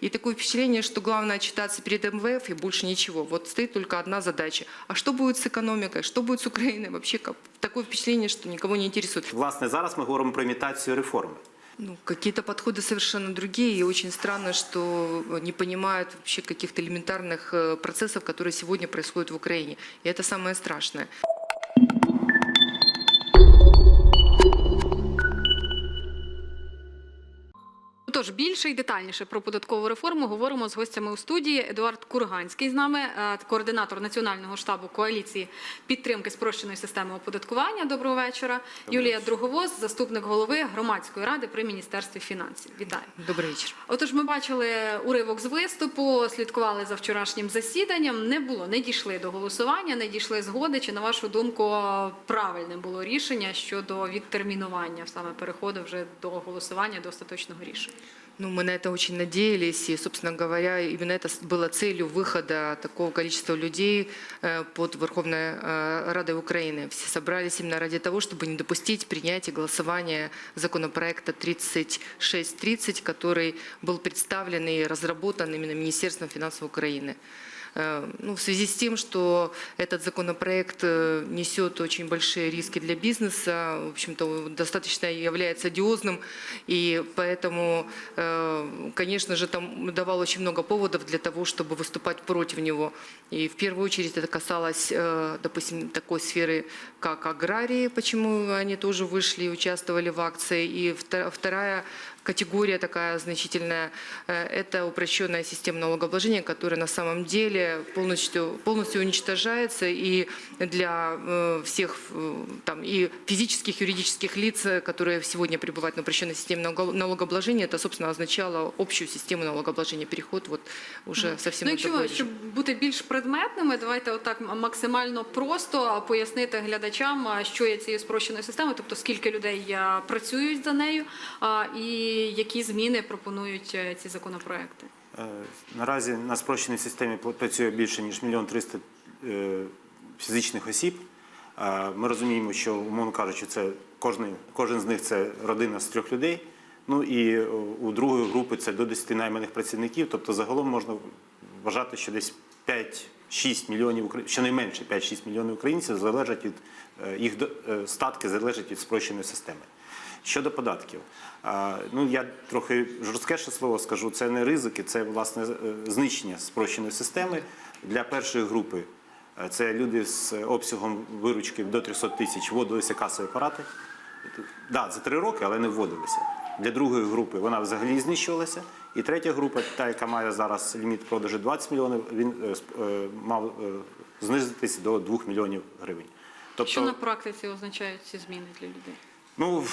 И такое впечатление, что главное отчитаться перед МВФ и больше ничего. Вот стоит только одна задача. А что будет с экономикой? Что будет с Украиной? Вообще как- такое впечатление, что никого не интересует. Власне, зараз ми говоримо про імітацію реформи. Ну, какие-то подходы совершенно другие, и очень странно, что не понимают вообще каких-то элементарных э, процессов, которые сегодня происходят в Украине. И это самое страшное. Тож більше і детальніше про податкову реформу говоримо з гостями у студії. Едуард Курганський з нами, е, координатор національного штабу коаліції підтримки спрощеної системи оподаткування. Доброго вечора. Юлія Друговоз, заступник голови громадської ради при міністерстві фінансів. Вітаю. Добрый вечер. Отож, ми бачили уривок з виступу, слідкували за вчорашнім засіданням. Не було, не дійшли до голосування, не дійшли згоди. Чи на вашу думку правильним було рішення щодо відтермінування саме переходу вже до голосування до остаточного рішення? Ну, мы на это очень надеялись, и, собственно говоря, именно это с- было целью выхода такого количества людей э, под Верховной э, Радой Украины. Все собрались именно ради того, чтобы не допустить принятия голосования законопроекта 3630, который был представлен и разработан именно Министерством финансов Украины. Э, Ну, в связи с тем, что этот законопроект э, несет очень большие риски для бизнеса, в общем-то, достаточно является одиозным, и поэтому, э, конечно же, там давал очень много поводов для того, чтобы выступать против него. И в первую очередь это касалось, допустим, такой сферы, как аграрии, почему они тоже вышли и участвовали в акции. И вторая категория такая значительная э, – это упрощенная система налогообложения, которая на самом деле полностью, полностью уничтожается и для э, всех э, там, и физических, юридических лиц, э, которые сегодня пребывают на упрощенной системе налого- налогообложения, это, собственно, означало общую систему налогообложения, переход вот уже совсем Ну, на якщо другой ви, щоб бути більш предметними, давайте отак максимально просто пояснити глядачам, а, що є цією спрощеною системою, тобто скільки людей а, працюють за нею, а, і які зміни пропонують е, ці законопроекти. Е, Наразі на спрощеній системі працює більше ніж мільйон триста е, фізичних осіб. Ми розуміємо, що, умовно кажучи, це кожен, кожен з них це родина з трьох людей. Ну і у другої групи це до 10 найманих працівників. Тобто загалом можна вважати, що десь 5-6 мільйонів щонайменше 5-6 мільйонів українців залежать від їх статки залежать від спрощеної системи. Щодо податків, ну я трохи жорсткіше слово скажу. Це не ризики, це власне е, знищення спрощеної системи для першої групи. е, Це люди з обсягом виручки до 300 тисяч вводилися касові апарати. Да, за три роки, але не вводилися. Для другої групи вона взагалі знищувалася. І третя група, та, яка має зараз ліміт продажу 20 мільйонів, він е, мав знизитись до 2 мільйонів гривень. Тобто, Що на практиці означають ці зміни для людей? Ну,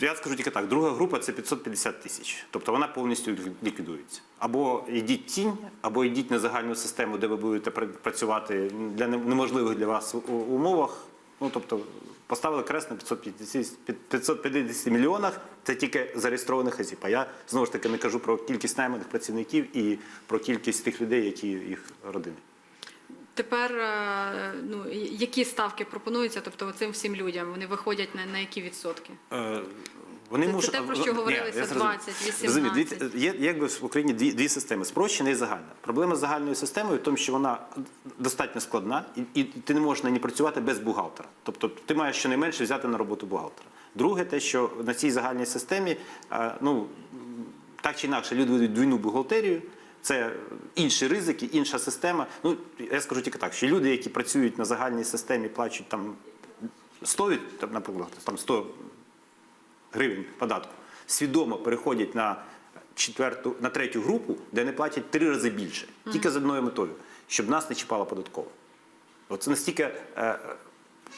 я скажу тільки так: друга група це 550 тисяч. Тобто вона повністю ліквідується. Або йдіть тінь, або йдіть на загальну систему, де ви будете працювати для неможливих для вас умовах. Ну, тобто, поставили крест на 550, 550 мільйонах, це тільки зареєстрованих осіб. А я знову ж таки не кажу про кількість найманих працівників і про кількість тих людей, які їх родини. Тепер е, ну, які ставки пропонуються, тобто цим всім людям вони виходять на, на які відсотки? Е, Вони Це- це можуть- те, про що Ні, говорилося, я зрозумів. 20, 18. Розумію, Є якби в Україні дві, дві системи: спрощена і загальна. Проблема з загальною системою в тому, що вона достатньо складна, і, і ти не можеш на ній працювати без бухгалтера. Тобто ти маєш щонайменше взяти на роботу бухгалтера. Друге, те, що на цій загальній системі, е, ну так чи інакше, люди ведуть двійну бухгалтерію. Це інші ризики, інша система. Ну я скажу тільки так, що люди, які працюють на загальній системі, плачуть там 100, від- там, наприклад, там 100 гривень податку, свідомо переходять на четверту, на третю групу, де не платять три рази більше, тільки з одною метою, щоб нас не чіпала податкова. Це настільки е,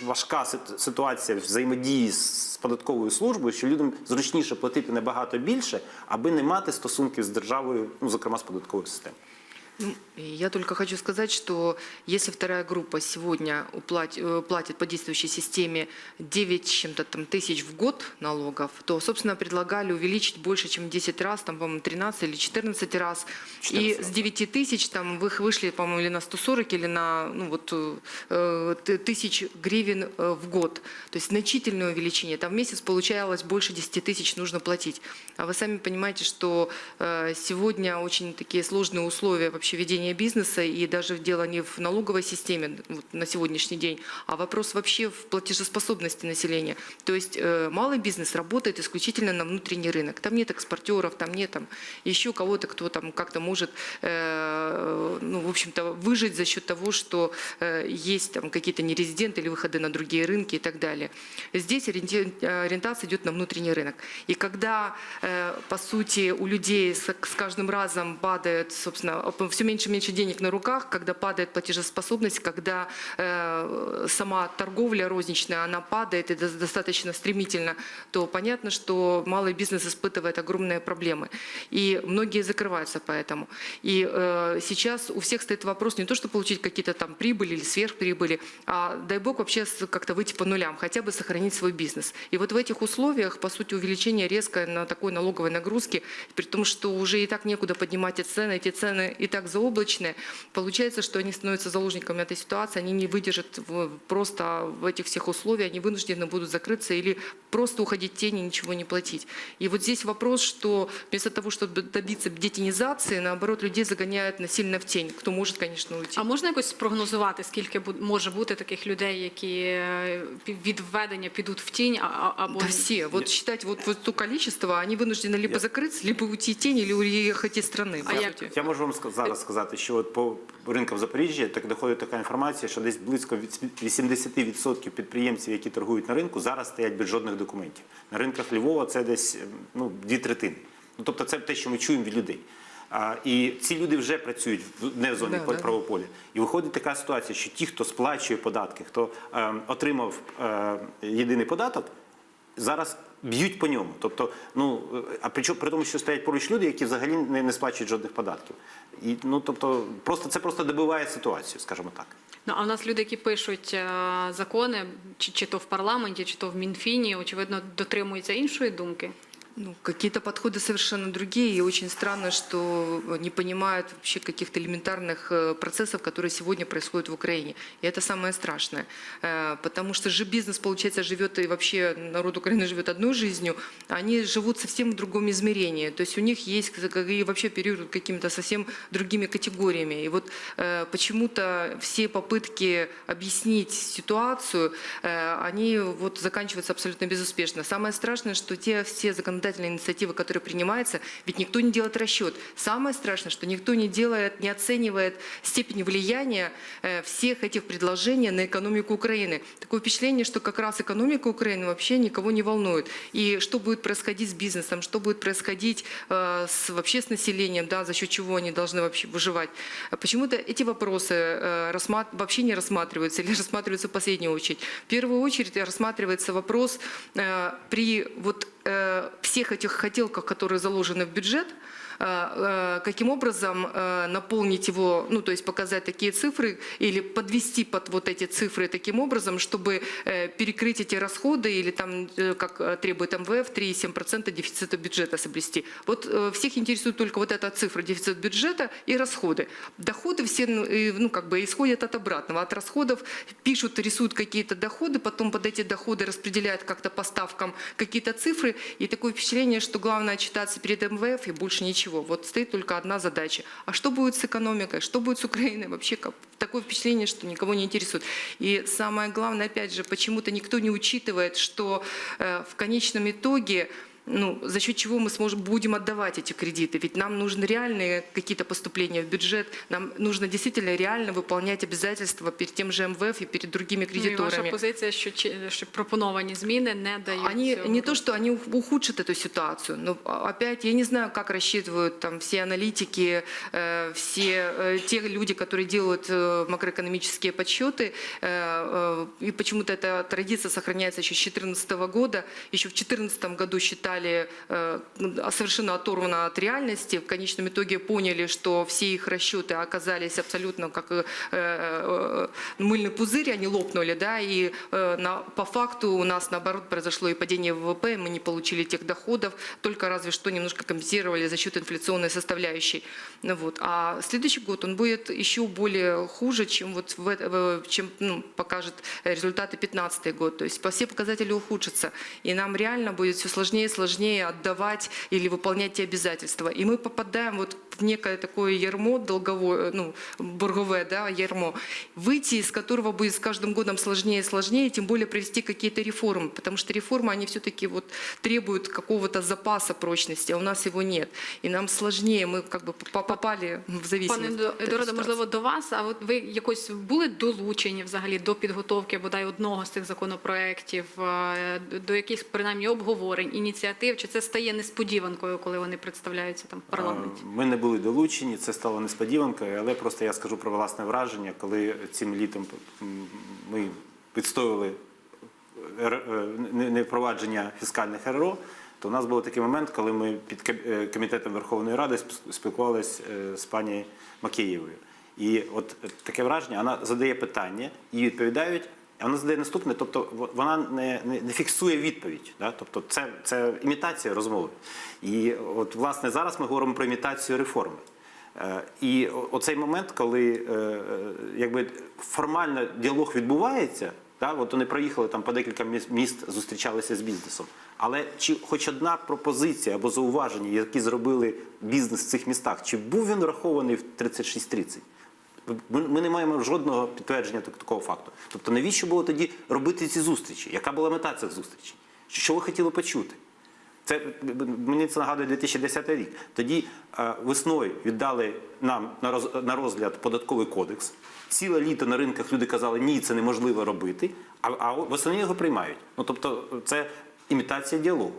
важка ситуація взаємодії з податковою службою, що людям зручніше платити набагато більше, аби не мати стосунків з державою, ну зокрема з податковою системою. Ну, я только хочу сказать, что если вторая группа сегодня э, платит по действующей системе 9 с чем-то там тысяч в год налогов, то, собственно, предлагали увеличить больше, чем 10 раз, там, по-моему, 13 или 14 раз. 14 и с 9 тысяч там вы вышли, по-моему, или на 140, или на ну, вот, э, тысяч гривен э, в год. То есть значительное увеличение. Там в месяц получалось больше 10 тысяч нужно платить. А вы сами понимаете, что сегодня очень такие сложные условия вообще ведения бизнеса, и даже дело не в налоговой системе вот, на сегодняшний день, а вопрос вообще в платежеспособности населения. То есть э, малый бизнес работает исключительно на внутренний рынок. Там нет экспортеров, там нет там, еще кого-то, кто там как-то может, э, ну, в общем-то, выжить за счет того, что э, есть там какие-то нерезиденты или выходы на другие рынки и так далее. Здесь ориенти- ориентация идет на внутренний рынок. И когда, э, по сути, у людей с, с каждым разом падает, собственно, все меньше и меньше денег на руках, когда падает платежеспособность, когда э, сама торговля розничная, она падает и до- достаточно стремительно, то понятно, что малый бизнес испытывает огромные проблемы. И многие закрываются поэтому. И э, сейчас у всех стоит вопрос не то, что получить какие-то там прибыли или сверхприбыли, а дай бог вообще как-то выйти по нулям, хотя бы сохранить свой бизнес. И вот в этих условиях, по сути, увеличение резкое на такой налоговой нагрузке, при том, что уже и так некуда поднимать эти цены, эти цены и так заоблачные, получается, что они становятся заложниками этой ситуации, они не выдержат в- просто в этих всех условиях, они вынуждены будут закрыться или просто уходить в тени, ничего не платить. И вот здесь вопрос, что вместо того, чтобы добиться детинизации, наоборот, людей загоняют насильно в тень. Кто может, конечно, уйти. А можна якось спрогнозувати, скільки бу- може бути таких людей, які е, пі- від введення підуть в тінь, а- а- або Да все. Вот считать вот, вот то количество, они вынуждены либо Я- закрыться, либо уйти в тень, или уехать из страны. А по як? сути. Я можу вам ска- зараз сказати, що от по ринкам Запоріжжя так доходить така інформація, що десь близько від 80% підприємців, які торгують на ринку, зараз стоять без жодних документів. На ринках Львова це десь ем, ну, дві третини. Ну, тобто це те, що ми чуємо від людей. А, і ці люди вже працюють в не в зоні Да, да. правополя. І виходить така ситуація, що ті, хто сплачує податки, хто ем, отримав е, єдиний податок, зараз б'ють по ньому. Тобто, ну е, а при, при тому, що стоять поруч люди, які взагалі не, не сплачують жодних податків. І ну тобто, просто це просто добиває ситуацію, скажімо так. Ну, а в нас люди, які пишуть е, закони, чи, чи то в парламенті, чи то в Мінфіні, очевидно, дотримуються іншої думки. Ну, какие-то подходы совершенно другие, и очень странно, что не понимают вообще каких-то элементарных э, процессов, которые сегодня происходят в Украине. И это самое страшное. Э, Потому что же бизнес, получается, живет, и вообще народ Украины живет одной жизнью, а они живут совсем в другом измерении. То есть у них есть и вообще оперируют какими-то совсем другими категориями. И вот э, почему-то все попытки объяснить ситуацию, э, они вот заканчиваются абсолютно безуспешно. Самое страшное, что те все законодательные инициативы, которые принимаются, ведь никто не делает расчет. Самое страшное, что никто не делает, не оценивает степень влияния э, всех этих предложений на экономику Украины. Такое впечатление, что как раз экономика Украины вообще никого не волнует. И что будет происходить с бизнесом, что будет происходить э, с, вообще с населением, да, за счет чего они должны вообще выживать. Почему-то эти вопросы э, вообще не рассматриваются или рассматриваются в последнюю очередь. В первую очередь рассматривается вопрос при вот всех этих хотелках, которые заложены в бюджет, э, э, каким образом э, наполнить его, ну то есть показать такие цифры или подвести под вот эти цифры таким образом, чтобы э, перекрыть эти расходы или там, э, как э, требует МВФ, 3,7% дефицита бюджета соблюсти. Вот всех интересует только вот эта цифра, дефицит бюджета и расходы. Доходы все, ну, ну как бы исходят от обратного, от расходов пишут, рисуют какие-то доходы, потом под эти доходы распределяют как-то по ставкам какие-то цифры, и такое впечатление, что главное отчитаться перед МВФ и больше ничего. Вот стоит только одна задача. А что будет с экономикой, что будет с Украиной? Вообще как- такое впечатление, что никого не интересует. И самое главное, опять же, почему-то никто не учитывает, что э, в конечном итоге ну, за счет чего мы сможем, будем отдавать эти кредиты. Ведь нам нужны реальные какие-то поступления в бюджет, нам нужно действительно реально выполнять обязательства перед тем же МВФ и перед другими Ну, і ваша кредиторами. позиція, що, чи- що пропоновані зміни не дають. Они цього не то, росту. что они ух- ухудшат эту ситуацию, но а, опять я не знаю, как рассчитывают там все аналитики, э, все э, те люди, которые делают э, макроэкономические подсчеты, э, э, и почему-то эта традиция сохраняется еще с 2014 года. Еще в 2014 году считали, стали э, совершенно оторваны от реальности, в конечном итоге поняли, что все их расчеты оказались абсолютно как э, э, мыльный пузырь, они лопнули, да, и по факту у нас наоборот произошло и падение ВВП, мы не получили тех доходов, только разве что немножко компенсировали за счет инфляционной составляющей. Вот. А следующий год он будет еще более хуже, чем, вот в, чем ну, покажет результаты 2015 год. То есть по- все показатели ухудшатся, и нам реально будет все сложнее и сложнее отдавать или выполнять те обязательства. И мы попадаем вот в некое такое ярмо долговое, ну, бурговое, да, ярмо, выйти из которого будет с каждым годом сложнее и сложнее, тем более провести какие-то реформы, потому что реформы, они все-таки вот требуют какого-то запаса прочности, а у нас его нет. И нам сложнее, мы как бы по- попали в Пане зависимость. Едо- от этой Едуарде, ситуации. можливо, до вас, а от ви якось були долучені взагалі до підготовки бодай одного з цих законопроєктів, е, до якихось принаймні обговорень, ініціатив, Чи це стає несподіванкою, коли вони представляються там в парламенті? Ми не були долучені, це стало несподіванкою, але просто я скажу про власне враження, коли цим літом ми відстоювали е, е, не- не впровадження фіскальних РРО, то у нас був такий момент, коли ми під е, комітетом Верховної Ради сп- спілкувалися з пані Макеєвою. І от таке враження, вона задає питання, їй відповідають. Вона задає наступне, тобто вона не, не, не фіксує відповідь. Да? Тобто це, це імітація розмови. І от власне зараз ми говоримо про імітацію реформи. Е, І оцей момент, коли е, е, якби формально діалог відбувається, да, от вони проїхали там по декілька міст, зустрічалися з бізнесом. Але чи хоч одна пропозиція або зауваження, які зробили бізнес в цих містах, чи був він врахований в 3630? Ми, не маємо жодного підтвердження так- такого факту. Тобто, навіщо було тоді робити ці зустрічі? Яка була мета цих зустрічей? Що ви хотіли почути? Це мені це нагадує 2010 рік. Тоді е, весною віддали нам на роз- на розгляд податковий кодекс. Ціле літо на ринках люди казали, ні, це неможливо робити. А, а восени його приймають. Ну тобто, це імітація діалогу.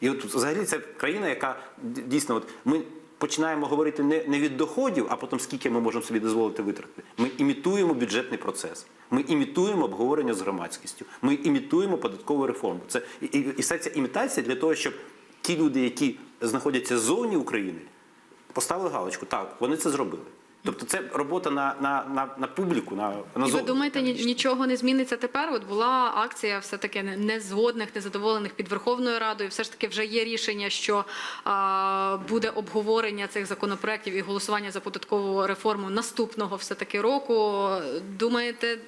І от взагалі це країна, яка дійсно, от ми починаємо говорити не, не від доходів, а потім скільки ми можемо собі дозволити витратити. Ми імітуємо бюджетний процес. Ми імітуємо обговорення з громадськістю. Ми імітуємо податкову реформу. Це і, і, і ця імітація для того, щоб ті люди, які знаходяться ззовні України, поставили галочку. Так, вони це зробили. Тобто це робота на, на, на, на публіку, на, на І ви думаєте, нічого не зміниться тепер? От була акція все-таки не- незгодних, незадоволених під Верховною Радою. Все ж таки вже є рішення, що а, буде обговорення цих законопроєктів і голосування за податкову реформу наступного все-таки року. Думаєте,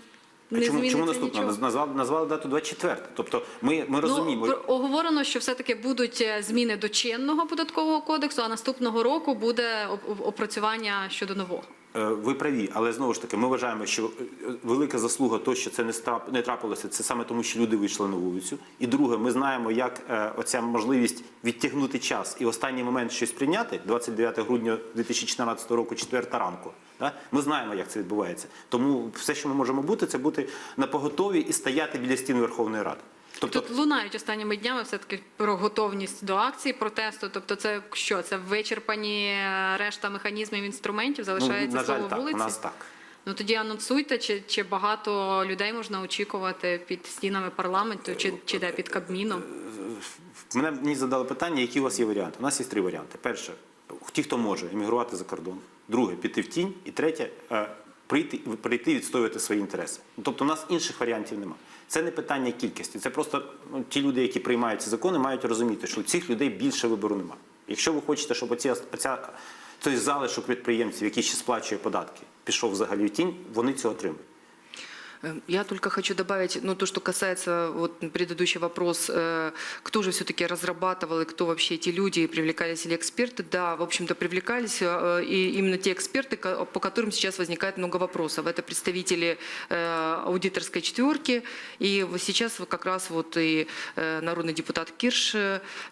не чому, чому наступна нічого? Назвали, назвали дату 24. Тобто ми, ми розуміємо. Ну, оговорено, що все-таки будуть е, зміни до чинного податкового кодексу, а наступного року буде оп- оп- опрацювання щодо нового. Е, Ви праві, але знову ж таки, ми вважаємо, що е, велика заслуга того, що це не трапилося, це саме тому, що люди вийшли на вулицю. І друге, ми знаємо, як е, оця можливість відтягнути час і останній момент щось прийняти, 29 грудня 2014 року, 4 ранку. Ми знаємо, як це відбувається. Тому все, що ми можемо бути, це бути на поготові і стояти біля стін Верховної Ради. Тобто, Тут лунають останніми днями все-таки про готовність до акції протесту. Тобто, це що? Це вичерпані е, решта механізмів інструментів, ну, залишається на жаль, слово так, у нас так. Ну тоді анонсуйте, чи, чи багато людей можна очікувати під стінами парламенту, чи, чи де під Кабміном. Мене мені задали питання, які у вас є варіанти. У нас є три варіанти. Перше, ті, хто може емігрувати за кордон. Друге, піти в тінь. І третє, прийти, прийти відстоювати свої інтереси. Тобто, у нас інших варіантів немає. Це не питання кількості. Це просто ну, ті люди, які приймають ці закони, мають розуміти, що у цих людей більше вибору немає. Якщо ви хочете, щоб оця, той залишок підприємців, який ще сплачує податки, пішов взагалі в тінь, вони цього отримують. Э, Я только хочу добавить, ну, то, что касается вот предыдущий вопрос, э, кто же все-таки разрабатывал и кто вообще эти люди, привлекались ли эксперты? Да, в общем-то, привлекались, э, и именно те эксперты, по которым сейчас возникает много вопросов. Это представители э, аудиторской четверки, и сейчас как раз вот и народный депутат Кирш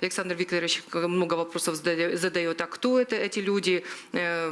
Александр Викторович много вопросов зада- задает. А кто это, эти люди? Э,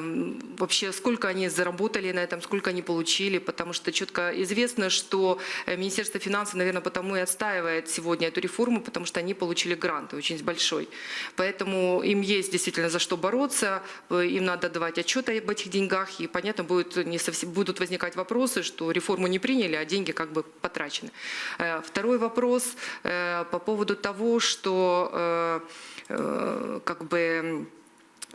Вообще, сколько они заработали на этом, сколько они получили? Потому что четко известно, известно, что э, Министерство финансов, наверное, потому и отстаивает сегодня эту реформу, потому что они получили гранты очень большой. Поэтому им есть действительно за что бороться, э, им надо давать отчет об этих деньгах, и, понятно, будет не совсем, будут возникать вопросы, что реформу не приняли, а деньги как бы потрачены. Э, Второй вопрос по поводу того, что как бы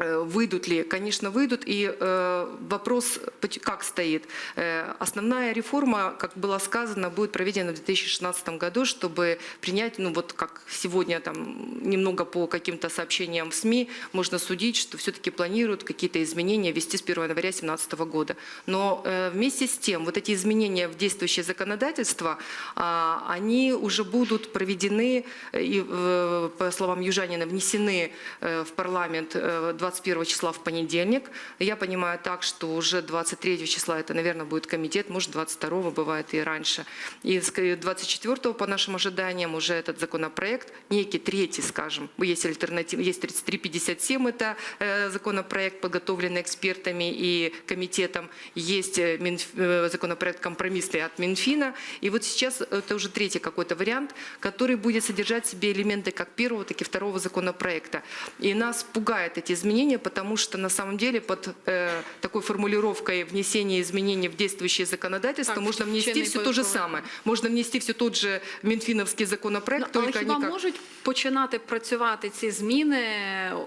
Выйдут ли? Конечно, выйдут. И э, вопрос как стоит? Э, основная реформа, как было сказано, будет проведена в 2016 году, чтобы принять, ну вот как сегодня там немного по каким-то сообщениям в СМИ можно судить, что все-таки планируют какие-то изменения ввести с 1 января 2017 года. Но э, вместе с тем вот эти изменения в действующее законодательство, а, они уже будут проведены э, и, э, по словам Южанина, внесены э, в парламент э, 21 числа в понедельник. Я понимаю так, что уже 23 числа это, наверное, будет комитет, может 22 бывает и раньше. И ск- 24 по нашим ожиданиям уже этот законопроект, некий третий, скажем, есть альтернатива, есть 3357, это э, законопроект, подготовленный экспертами и комитетом, есть э, э, законопроект компромиссный от Минфина, и вот сейчас это уже третий какой-то вариант, который будет содержать в себе элементы как первого, так и второго законопроекта. И нас пугают эти изменения, потому что на самом деле под э, такой формулировкой внесения изменений в действующее законодательство Так, можно внести чинний все то же податковий. самое. Можно внести все тот же Минфиновский законопроект, Ну, але только хіба они как... можуть починати працювати ці зміни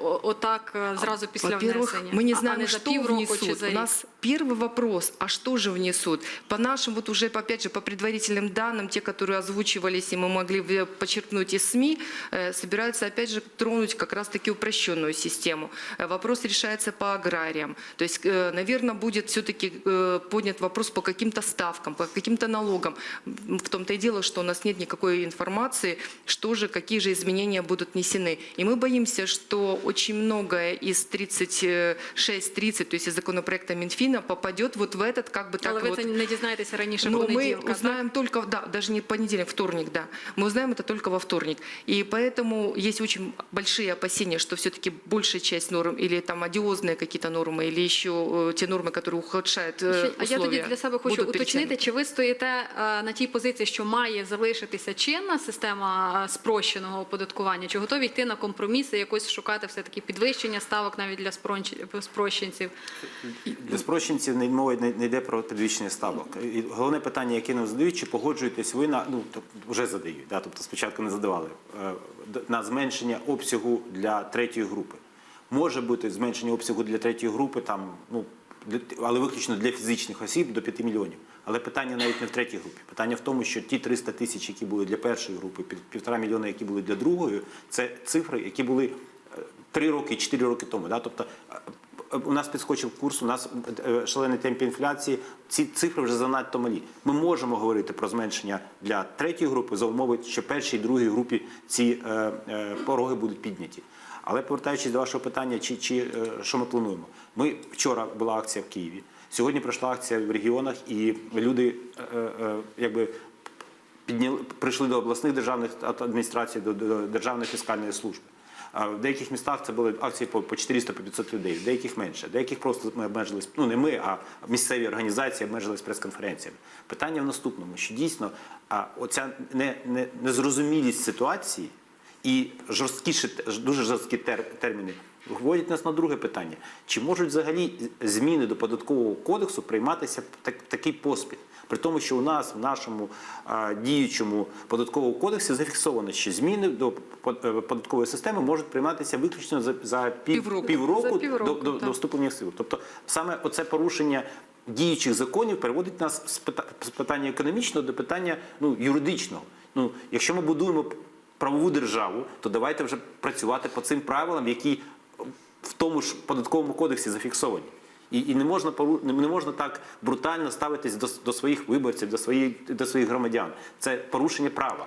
о- отак е, зразу після Во-первых, внесення? мы не А- а знаем, не за что півроку чи внесут. за У рік? нас первый вопрос, а что же внесут? По нашим, вот уже, опять же, по предварительным данным, те, которые озвучивались, и мы могли бы подчеркнуть из СМИ, э, собираются, опять же, тронуть как раз-таки упрощенную систему. Э, Вопрос решается по аграриям. То есть, наверное, будет все-таки поднят вопрос по каким-то ставкам, по каким-то налогам. В том-то и дело, что у нас нет никакой информации, что же, какие же изменения будут внесены. И мы боимся, что очень многое из 36-30, то есть из законопроекта Минфина, попадет вот в этот, как бы Але так ви вот... це не дізнаєтеся раніше Но мы понеділка, так? узнаем только, да, даже не понедельник, вторник, да. Мы узнаем это только во вторник. И поэтому есть очень большие опасения, что все-таки большая часть норм, или там одиозные какие-то нормы, или еще э, те нормы, которые ухудшают э, Ще- А я тоді условия, для себе хочу будут уточнити, чи ви стоїте е, на тій позиції, що має залишитися чинна система е, спрощеного оподаткування, чи готові йти на компроміси, якось шукати все таки підвищення ставок навіть для спронч- спрощенців? Для спрощенців не мова не, йде про підвищення ставок. І головне питання, яке нам задають, чи погоджуєтесь ви на ну тобто вже задають, да, тобто спочатку не задавали е, на зменшення обсягу для третьої групи. Може бути зменшення обсягу для третьої групи, там ну але виключно для фізичних осіб до 5 мільйонів. Але питання навіть не в третій групі. Питання в тому, що ті 300 тисяч, які були для першої групи, пів- півтора мільйона, які були для другої, це цифри, які були е, три роки, чотири роки тому. Да? Тобто е, у нас підскочив курс, у нас е, шалений темп інфляції. Ці цифри вже занадто малі. Ми можемо говорити про зменшення для третьої групи за умови, що першій другій групі ці е, е, пороги будуть підняті. Але повертаючись до вашого питання, чи, чи що ми плануємо? Ми вчора була акція в Києві. Сьогодні пройшла акція в регіонах, і люди якби підняли, прийшли до обласних державних адміністрацій, до, до Державної фіскальної служби. В деяких містах це були акції по, по 400 по 500 людей, в деяких менше, в деяких просто ми обмежились, ну не ми, а місцеві організації обмежились прес-конференціями. Питання в наступному, що дійсно оця не, не, незрозумілість ситуації і жорсткіші, дуже жорсткі тер, терміни виводять нас на друге питання. Чи можуть взагалі зміни до податкового кодексу прийматися так, такий поспіль? При тому, що у нас в нашому а, діючому податковому кодексі зафіксовано, що зміни до е, податкової системи можуть прийматися виключно за, за пів, Півроку. півроку, За півроку, до, до, до вступлення в силу. Тобто саме оце порушення діючих законів переводить нас з питання економічного до питання ну, юридичного. Ну, якщо ми будуємо правову державу, то давайте вже працювати по цим правилам, які в тому ж податковому кодексі зафіксовані. І, і не можна не можна так брутально ставитись до, до своїх виборців, до своїх, до своїх громадян. Це порушення права.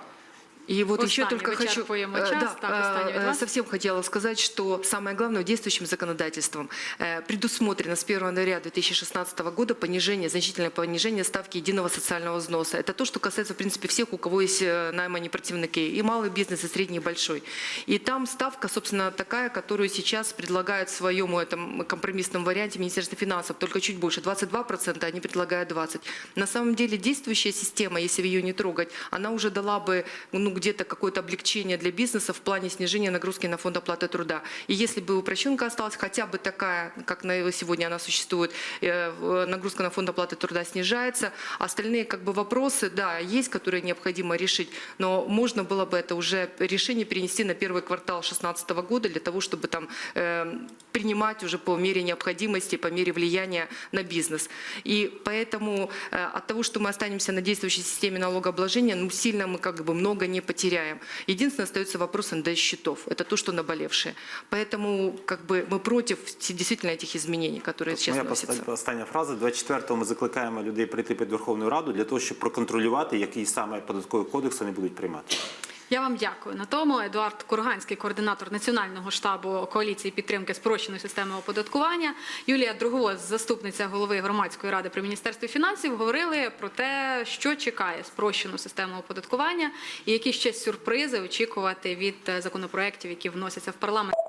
И вот еще Останнє только хочу вичерпуємо э, час. да, Так, останнє від э, вас. совсем хотела сказать, что самое главное, действующим законодательством э, предусмотрено с 1 января 2016 года понижение, значительное понижение ставки единого социального взноса. Это то, что касается, в принципе, всех, у кого есть э, наймани противники, и малый бизнес, и средний, и большой. И там ставка, собственно, такая, которую сейчас предлагают в своем этом компромиссном варианте Министерство финансов, только чуть больше, 22%, они предлагают 20%. На самом деле действующая система, если ее не трогать, она уже дала бы ну, где-то какое-то облегчение для бизнеса в плане снижения нагрузки на фонд оплаты труда. И если бы упрощенка осталась хотя бы такая, как на сегодня она существует, э, нагрузка на фонд оплаты труда снижается, остальные как бы вопросы, да, есть, которые необходимо решить, но можно было бы это уже решение перенести на первый квартал 2016 года для того, чтобы там э, принимать уже по мере необходимости, по мере влияния на бизнес. И поэтому э, от того, что мы останемся на действующей системе налогообложения, ну, сильно мы как бы много не потеряем. Единственное, остается вопрос НДС-счетов. Это то, что наболевшее. Поэтому как бы мы против действительно этих изменений, которые сейчас Моя вносятся. поста- остання фраза. 24-го ми закликаємо людей прийти під Верховну Раду для того, щоб проконтролювати, які саме податкові кодекси вони будуть приймати. Я вам дякую. На тому Едуард Курганський, координатор Національного штабу коаліції підтримки спрощеної системи оподаткування, Юлія Другова, заступниця голови громадської ради при міністерстві фінансів, говорили про те, що чекає спрощену систему оподаткування і які ще сюрпризи очікувати від е, законопроєктів, які вносяться в парламент.